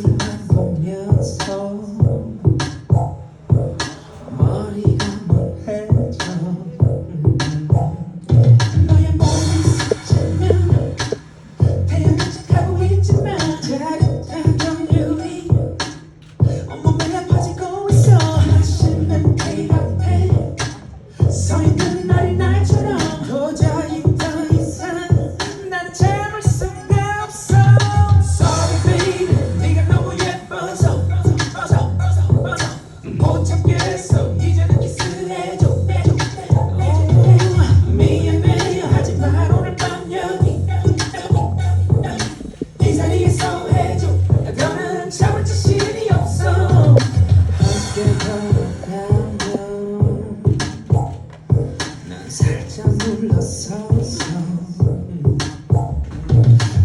sleeping on your soul. Money.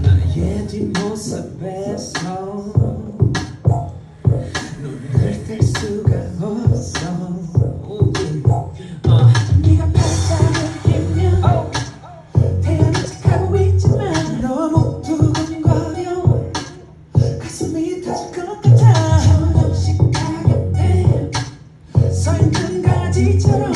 나의 뒷모습에서 눈을 뗄 수가 없어. 어, 네가 발짝을 끼면 태양인 척하고 있지만 너무 두근거려. 가슴이 터질 것 같아 점점 식하게 돼서 있는 가지처럼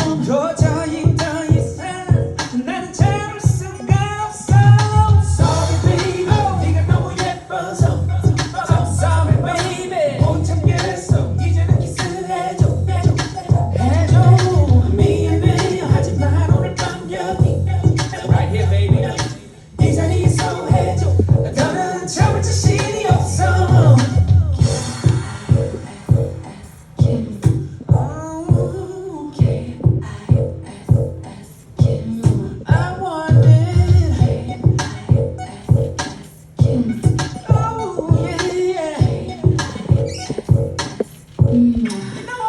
嗯。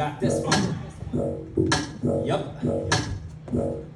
got this one. Yep.